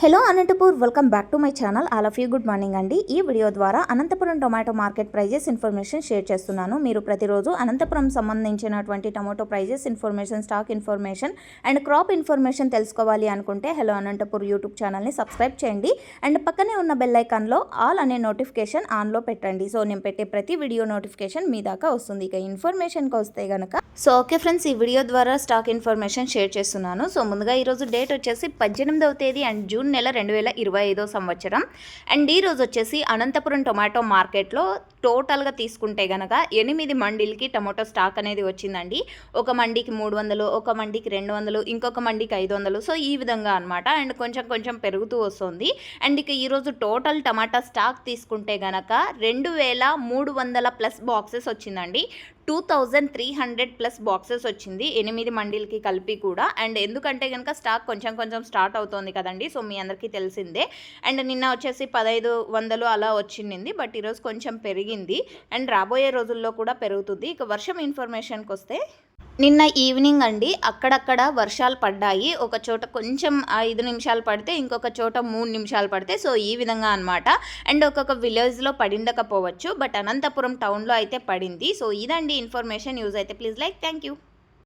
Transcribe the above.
Hello Anantapur welcome back to my channel. All of you good morning అండి. ఈ video ద్వారా Anantapuram tomato market prices information share చేస్తున్నాను. మీరు ప్రతిరోజు అనంతపురం సంబంధించినటువంటి tomato prices information stock information and crop information తెలుసుకోవాలి అనుకుంటే హలో అనంతపూర్ యూట్యూబ్ ఛానల్ని సబ్స్క్రైబ్ చేయండి. అండ్ పక్కనే ఉన్న బెల్ ఐకాన్లో ఆల్ అనే నోటిఫికేషన్ ఆన్లో పెట్టండి. సో నేను పెట్టే ప్రతి వీడియో నోటిఫికేషన్ మీ దాకా వస్తుంది. ఇక ఇన్ఫర్మేషన్కి వస్తే కనుక సో ఓకే ఫ్రెండ్స్ ఈ వీడియో ద్వారా స్టాక్ ఇన్ఫర్మేషన్ షేర్ చేస్తున్నాను. సో ముందుగా ఈరోజు డేట్ వచ్చేసి పద్దెనిమిదవ తేదీ అండ్ జూన్ నెల రెండు వేల ఇరవై ఐదో సంవత్సరం. అండ్ ఈ రోజు వచ్చేసి అనంతపురం టొమాటో మార్కెట్లో టోటల్గా తీసుకుంటే గనక ఎనిమిది మండీలకి టమాటో స్టాక్ అనేది వచ్చిందండి. ఒక మండికి మూడు వందలు ఒక మండికి రెండు వందలు ఇంకొక మండికి ఐదు వందలు. సో ఈ విధంగా అనమాట అండ్ కొంచెం కొంచెం పెరుగుతూ వస్తుంది. అండ్ ఇక ఈరోజు టోటల్ టమాటా స్టాక్ తీసుకుంటే గనక రెండు వేల మూడు వందల ప్లస్ బాక్సెస్ వచ్చిందండి. Two thousand three hundred plus boxes వచ్చింది. ఎనిమిది మండీలకి కలిపి కూడా. అండ్ ఎందుకంటే కనుక స్టాక్ కొంచెం కొంచెం స్టార్ట్ అవుతోంది కదండి. సో మీ అందరికీ తెలిసిందే. అండ్ నిన్న వచ్చేసి పదహైదు వందలు అలా వచ్చింది. బట్ ఈరోజు కొంచెం పెరిగింది. అండ్ రాబోయే రోజుల్లో కూడా పెరుగుతుంది. ఇక వర్షం ఇన్ఫర్మేషన్కి వస్తే నిన్న ఈవినింగ్ అండి. అక్కడక్కడ వర్షాలు పడ్డాయి. ఒక చోట కొంచెం ఐదు నిమిషాలు పడితే ఇంకొక చోట మూడు నిమిషాలు పడితే సో ఈ విధంగా అనమాట అండ్ ఒక్కొక్క విలేజ్లో పడిందకపోవచ్చు బట్ అనంతపురం టౌన్లో అయితే పడింది. సో ఇదండి ఇన్ఫర్మేషన్ యూజ్ అయితే. Please like thank you